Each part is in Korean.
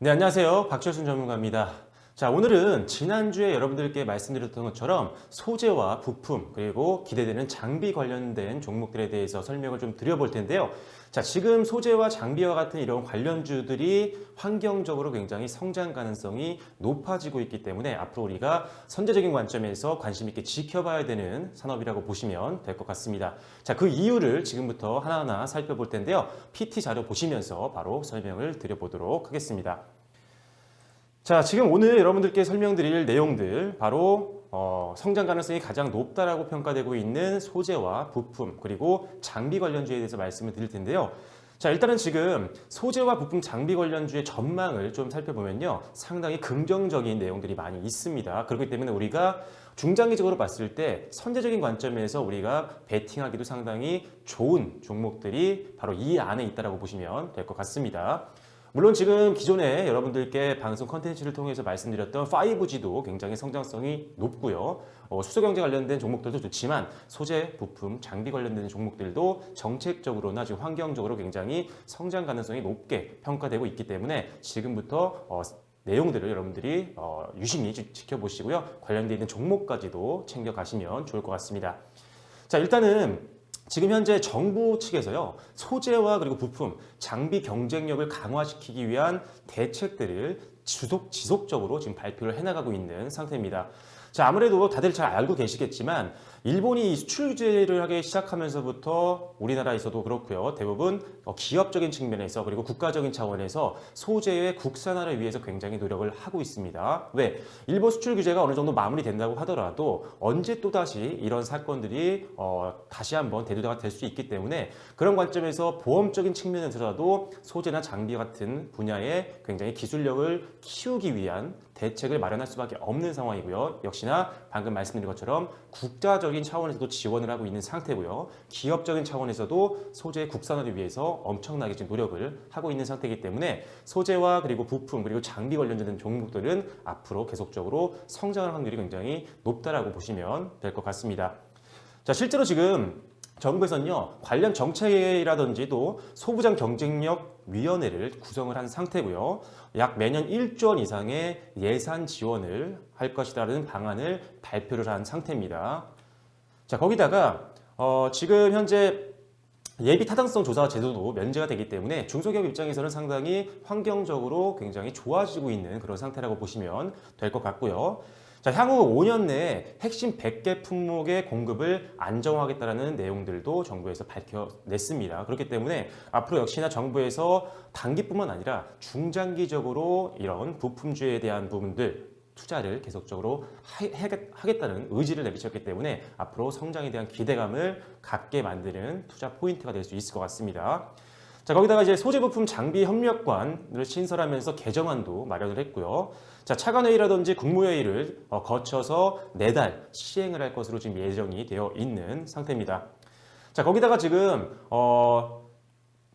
네, 안녕하세요. 박철순 전문가입니다. 자, 오늘은 지난주에 여러분들께 말씀드렸던 것처럼 소재와 부품, 그리고 기대되는 장비 관련된 종목들에 대해서 설명을 좀 드려볼 텐데요. 자, 지금 소재와 장비와 같은 이런 관련주들이 환경적으로 굉장히 성장 가능성이 높아지고 있기 때문에 앞으로 우리가 선제적인 관점에서 관심 있게 지켜봐야 되는 산업이라고 보시면 될 것 같습니다. 자, 그 이유를 지금부터 하나하나 살펴볼 텐데요. PT 자료 보시면서 바로 설명을 드려보도록 하겠습니다. 자, 지금 오늘 여러분들께 설명드릴 내용들 바로 어, 성장 가능성이 가장 높다라고 평가되고 있는 소재와 부품 그리고 장비 관련주에 대해서 말씀을 드릴 텐데요. 자, 일단은 지금 소재와 부품 장비 관련주의 전망을 좀 살펴보면요. 상당히 긍정적인 내용들이 많이 있습니다. 그렇기 때문에 우리가 중장기적으로 봤을 때 선제적인 관점에서 우리가 베팅하기도 상당히 좋은 종목들이 바로 이 안에 있다라고 보시면 될 것 같습니다. 물론 지금 기존에 여러분들께 방송 컨텐츠를 통해서 말씀드렸던 5G도 굉장히 성장성이 높고요. 어, 수소 경제 관련된 종목들도 좋지만 소재, 부품, 장비 관련된 종목들도 정책적으로나 지금 환경적으로 굉장히 성장 가능성이 높게 평가되고 있기 때문에 지금부터 어, 내용들을 여러분들이 어, 유심히 지- 지켜보시고요. 관련되어 있는 종목까지도 챙겨가시면 좋을 것 같습니다. 자, 일단은 지금 현재 정부 측에서요 소재와 그리고 부품 장비 경쟁력을 강화시키기 위한 대책들을 지속 지속적으로 지금 발표를 해나가고 있는 상태입니다. 자 아무래도 다들 잘 알고 계시겠지만 일본이 이 수출 규제를 하기 시작하면서부터 우리나라에서도 그렇고요 대부분 어, 기업적인 측면에서 그리고 국가적인 차원에서 소재의 국산화를 위해서 굉장히 노력을 하고 있습니다. 왜 일본 수출 규제가 어느 정도 마무리된다고 하더라도 언제 또 다시 이런 사건들이 어, 다시 한번 대두가 될 수 있기 때문에 그런 관점에서 보험적인 측면에서라도 소재나 장비 같은 분야에 굉장히 기술력을 키우기 위한 대책을 마련할 수밖에 없는 상황이고요. 역시나 방금 말씀드린 것처럼 국가적인 차원에서도 지원을 하고 있는 상태고요. 기업적인 차원에서도 소재 국산화를 위해서 엄청나게 지금 노력을 하고 있는 상태이기 때문에 소재와 그리고 부품 그리고 장비 관련된 종목들은 앞으로 계속적으로 성장할 확률이 굉장히 높다라고 보시면 될 것 같습니다. 자, 실제로 지금 정부에서는요 관련 정책이라든지 또 소부장 경쟁력 위원회를 구성을 한 상태고요. 약 매년 1조 원 이상의 예산 지원을 할 것이라는 방안을 발표를 한 상태입니다. 자 거기다가 어, 지금 현재 예비 타당성 조사 제도도 면제가 되기 때문에 중소기업 입장에서는 상당히 환경적으로 굉장히 좋아지고 있는 그런 상태라고 보시면 될 것 같고요. 자, 향후 5년 내에 핵심 100개 품목의 공급을 안정화하겠다는 내용들도 정부에서 밝혀냈습니다. 그렇기 때문에 앞으로 역시나 정부에서 단기뿐만 아니라 중장기적으로 이런 부품주에 대한 부분들 투자를 계속적으로 하겠다는 의지를 내비쳤기 때문에 앞으로 성장에 대한 기대감을 갖게 만드는 투자 포인트가 될 수 있을 것 같습니다. 자, 거기다가 이제 소재 부품 장비 협력관을 신설하면서 개정안도 마련을 했고요. 자, 차관회의라든지 국무회의를 어, 거쳐서 네달 시행을 할 것으로 지금 예정이 되어 있는 상태입니다. 자, 거기다가 지금 어,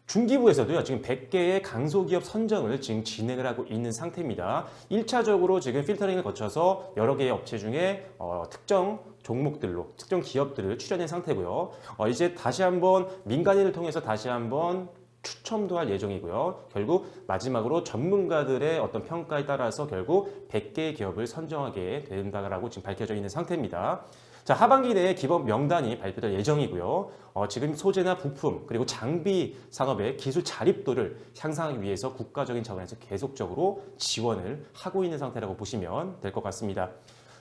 중기부에서도요, 지금 100개의 강소기업 선정을 지금 진행을 하고 있는 상태입니다. 1차적으로 지금 필터링을 거쳐서 여러 개의 업체 중에 어, 특정 종목들로, 특정 기업들을 추려낸 상태고요. 어, 이제 다시 한번 민간인을 통해서 다시 한번 추첨도 할 예정이고요. 결국 마지막으로 전문가들의 어떤 평가에 따라서 결국 100개의 기업을 선정하게 된다라고 지금 밝혀져 있는 상태입니다. 자, 하반기 내에 기업 명단이 발표될 예정이고요. 어, 지금 소재나 부품 그리고 장비 산업의 기술 자립도를 향상하기 위해서 국가적인 차원에서 계속적으로 지원을 하고 있는 상태라고 보시면 될 것 같습니다.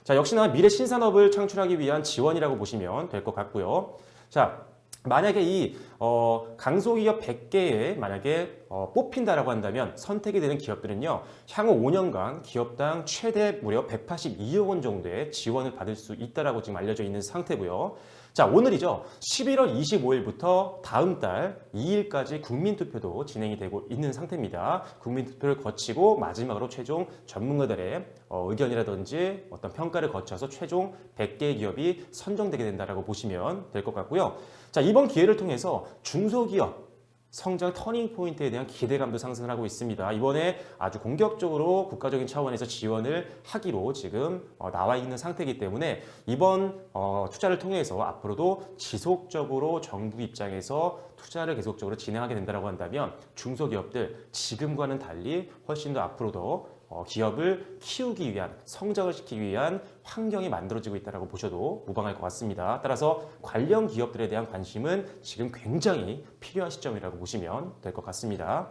자, 역시나 미래 신산업을 창출하기 위한 지원이라고 보시면 될 것 같고요. 자, 만약에 이 어, 강소기업 100개에 만약에 어, 뽑힌다라고 한다면 선택이 되는 기업들은요 향후 5년간 기업당 최대 무려 182억 원 정도의 지원을 받을 수 있다라고 지금 알려져 있는 상태고요. 자 오늘이죠 11월 25일부터 다음 달 2일까지 국민투표도 진행이 되고 있는 상태입니다. 국민투표를 거치고 마지막으로 최종 전문가들의 어, 의견이라든지 어떤 평가를 거쳐서 최종 100개의 기업이 선정되게 된다라고 보시면 될 것 같고요. 자, 이번 기회를 통해서 중소기업 성장 터닝 포인트에 대한 기대감도 상승을 하고 있습니다. 이번에 아주 공격적으로 국가적인 차원에서 지원을 하기로 지금 어, 나와 있는 상태이기 때문에 이번 어, 투자를 통해서 앞으로도 지속적으로 정부 입장에서 투자를 계속적으로 진행하게 된다고 한다면 중소기업들 지금과는 달리 훨씬 더 앞으로 더 어, 기업을 키우기 위한 성장을 시키기 위한 환경이 만들어지고 있다고 보셔도 무방할 것 같습니다. 따라서 관련 기업들에 대한 관심은 지금 굉장히 필요한 시점이라고 보시면 될 것 같습니다.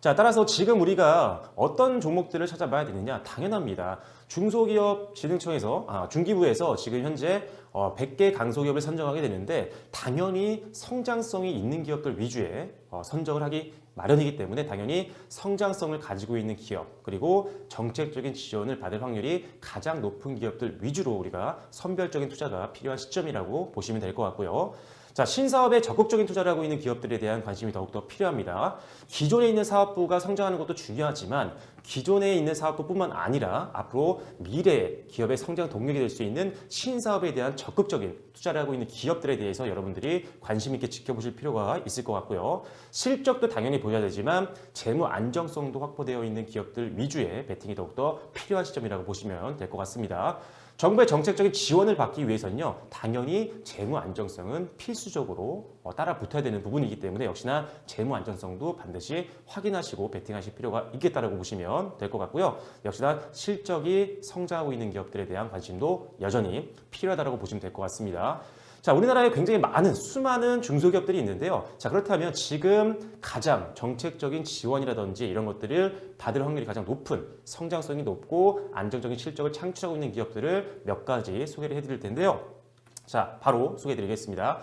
자, 따라서 지금 우리가 어떤 종목들을 찾아봐야 되느냐? 당연합니다. 중소기업 진흥청에서, 아, 중기부에서 지금 현재 어, 100개 강소기업을 선정하게 되는데 당연히 성장성이 있는 기업들 위주의 어, 선정을 하기 마련이기 때문에 당연히 성장성을 가지고 있는 기업 그리고 정책적인 지원을 받을 확률이 가장 높은 기업들 위주로 우리가 선별적인 투자가 필요한 시점이라고 보시면 될 것 같고요. 자, 신사업에 적극적인 투자를 하고 있는 기업들에 대한 관심이 더욱더 필요합니다. 기존에 있는 사업부가 성장하는 것도 중요하지만 기존에 있는 사업부뿐만 아니라 앞으로 미래 기업의 성장 동력이 될 수 있는 신사업에 대한 적극적인 투자를 하고 있는 기업들에 대해서 여러분들이 관심 있게 지켜보실 필요가 있을 것 같고요. 실적도 당연히 보여야 되지만 재무 안정성도 확보되어 있는 기업들 위주의 베팅이 더욱더 필요한 시점이라고 보시면 될 것 같습니다. 정부의 정책적인 지원을 받기 위해서는요, 당연히 재무 안정성은 필수적으로 어, 따라 붙어야 되는 부분이기 때문에 역시나 재무 안정성도 반드시 확인하시고 베팅하실 필요가 있겠다라고 보시면 될 것 같고요. 역시나 실적이 성장하고 있는 기업들에 대한 관심도 여전히 필요하다고 보시면 될 것 같습니다. 자, 우리나라에 굉장히 많은 수많은 중소기업들이 있는데요. 자, 그렇다면 지금 가장 정책적인 지원이라든지 이런 것들을 받을 확률이 가장 높은 성장성이 높고 안정적인 실적을 창출하고 있는 기업들을 몇 가지 소개를 해드릴 텐데요. 자, 바로 소개해드리겠습니다.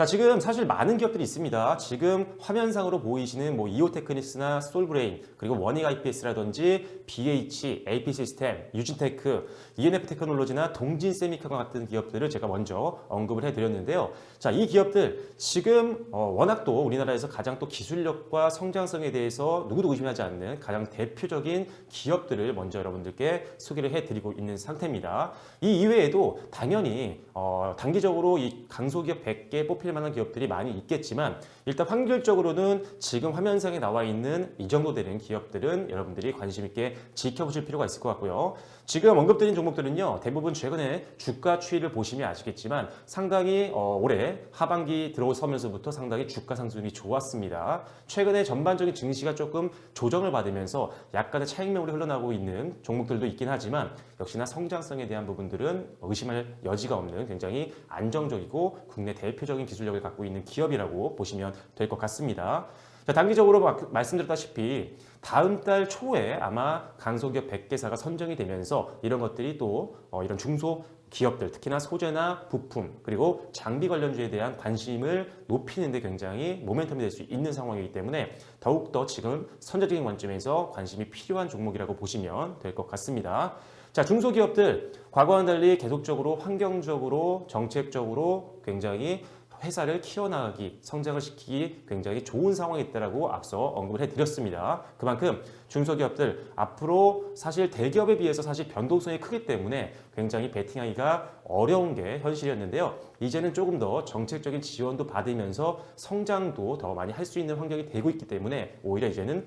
자, 지금 사실 많은 기업들이 있습니다. 지금 화면상으로 보이시는 뭐 이오테크니스나 솔브레인, 그리고 원익 IPS라든지 BH, AP 시스템, 유진테크, ENF 테크놀로지나 동진 세미카과 같은 기업들을 제가 먼저 언급을 해드렸는데요. 자, 이 기업들 지금 어, 워낙 또 우리나라에서 가장 또 기술력과 성장성에 대해서 누구도 의심하지 않는 가장 대표적인 기업들을 먼저 여러분들께 소개를 해드리고 있는 상태입니다. 이 이외에도 당연히 어, 단기적으로 이 강소기업 100개 뽑힐 만한 기업들이 많이 있겠지만 일단 확률적으로는 지금 화면상에 나와 있는 이 정도 되는 기업들은 여러분들이 관심 있게 지켜보실 필요가 있을 것 같고요. 지금 언급드린 종목들은요 대부분 최근에 주가 추이를 보시면 아시겠지만 상당히 어, 올해 하반기 들어서면서부터 상당히 주가 상승이 좋았습니다. 최근에 전반적인 증시가 조금 조정을 받으면서 약간의 차익매물이 흘러나오고 있는 종목들도 있긴 하지만 역시나 성장성에 대한 부분들은 의심할 여지가 없는 굉장히 안정적이고 국내 대표적인 기술력을 갖고 있는 기업이라고 보시면 될 것 같습니다. 자, 단기적으로 막- 말씀드렸다시피 다음 달 초에 아마 강소기업 100개사가 선정이 되면서 이런 것들이 또 어, 이런 중소 기업들 특히나 소재나 부품 그리고 장비 관련주에 대한 관심을 높이는 데 굉장히 모멘텀이 될 수 있는 상황이기 때문에 더욱더 지금 선제적인 관점에서 관심이 필요한 종목이라고 보시면 될 것 같습니다. 자, 중소기업들 과거와는 달리 계속적으로 환경적으로 정책적으로 굉장히 회사를 키워나가기, 성장을 시키기 굉장히 좋은 상황이 있다라고 앞서 언급을 해드렸습니다. 그만큼 중소기업들 앞으로 사실 대기업에 비해서 사실 변동성이 크기 때문에 굉장히 베팅하기가 어려운 게 현실이었는데요. 이제는 조금 더 정책적인 지원도 받으면서 성장도 더 많이 할 수 있는 환경이 되고 있기 때문에 오히려 이제는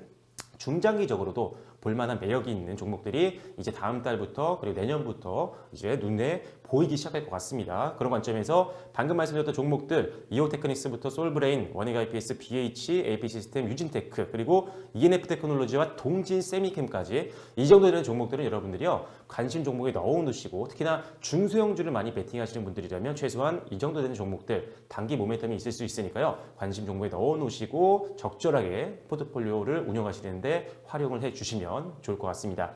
중장기적으로도 볼만한 매력이 있는 종목들이 이제 다음 달부터 그리고 내년부터 이제 눈에 보이기 시작할 것 같습니다. 그런 관점에서 방금 말씀드렸던 종목들 이오테크닉스부터 솔브레인, 원익 IPS, BH, AP 시스템, 유진테크 그리고 ENF 테크놀로지와 동진 세미캠까지 이 정도 되는 종목들은 여러분들이요 관심 종목에 넣어놓으시고 특히나 중소형주를 많이 베팅하시는 분들이라면 최소한 이 정도 되는 종목들 단기 모멘텀이 있을 수 있으니까요 관심 종목에 넣어놓으시고 적절하게 포트폴리오를 운영하시는데 활용을 해주시면 좋을 것 같습니다.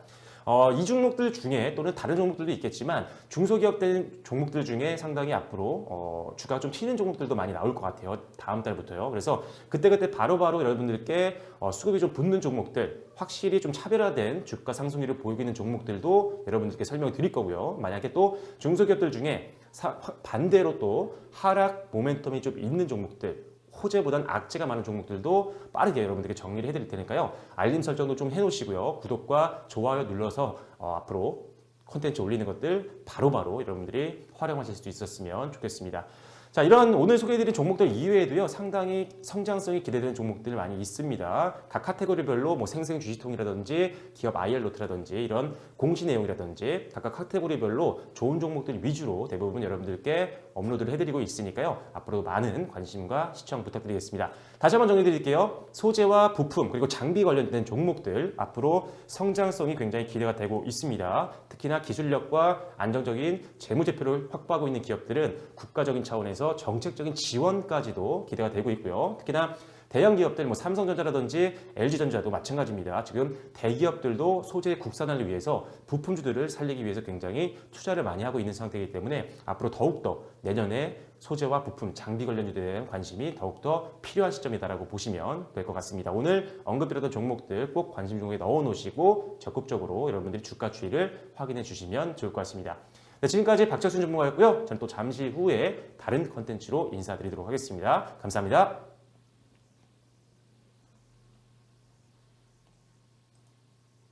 어, 이 종목들 중에 또는 다른 종목들도 있겠지만 중소기업된 종목들 중에 상당히 앞으로 어, 주가 좀 튀는 종목들도 많이 나올 것 같아요. 다음 달부터요. 그래서 그때그때 바로바로 여러분들께 어, 수급이 좀 붙는 종목들 확실히 좀 차별화된 주가 상승률을 보이고 있는 종목들도 여러분들께 설명을 드릴 거고요. 만약에 또 중소기업들 중에 사- 반대로 또 하락 모멘텀이 좀 있는 종목들 호재보단 악재가 많은 종목들도 빠르게 여러분들께 정리를 해드릴 테니까요. 알림 설정도 좀 해놓으시고요. 구독과 좋아요 눌러서 어, 앞으로 콘텐츠 올리는 것들 바로바로 여러분들이 활용하실 수 있었으면 좋겠습니다. 자, 이런 오늘 소개해드린 종목들 이외에도요, 상당히 성장성이 기대되는 종목들 많이 있습니다. 각 카테고리별로 뭐 생생 주식통이라든지 기업 IR 노트라든지 이런 공시 내용이라든지 각각 카테고리별로 좋은 종목들 위주로 대부분 여러분들께 업로드를 해드리고 있으니까요. 앞으로 많은 관심과 시청 부탁드리겠습니다. 다시 한번 정리드릴게요. 소재와 부품 그리고 장비 관련된 종목들 앞으로 성장성이 굉장히 기대가 되고 있습니다. 특히나 기술력과 안정적인 재무제표를 확보하고 있는 기업들은 국가적인 차원에서 정책적인 지원까지도 기대가 되고 있고요. 특히나 대형 기업들, 뭐 삼성전자라든지 LG전자도 마찬가지입니다. 지금 대기업들도 소재 국산화를 위해서 부품주들을 살리기 위해서 굉장히 투자를 많이 하고 있는 상태이기 때문에 앞으로 더욱더 내년에 소재와 부품, 장비 관련주에 대한 관심이 더욱더 필요한 시점이다라고 보시면 될 것 같습니다. 오늘 언급드렸던 종목들 꼭 관심 종목에 넣어 놓으시고 적극적으로 여러분들이 주가 추이를 확인해 주시면 좋을 것 같습니다. 네, 지금까지 박철순 전문가였고요. 저는 또 잠시 후에 다른 컨텐츠로 인사드리도록 하겠습니다. 감사합니다.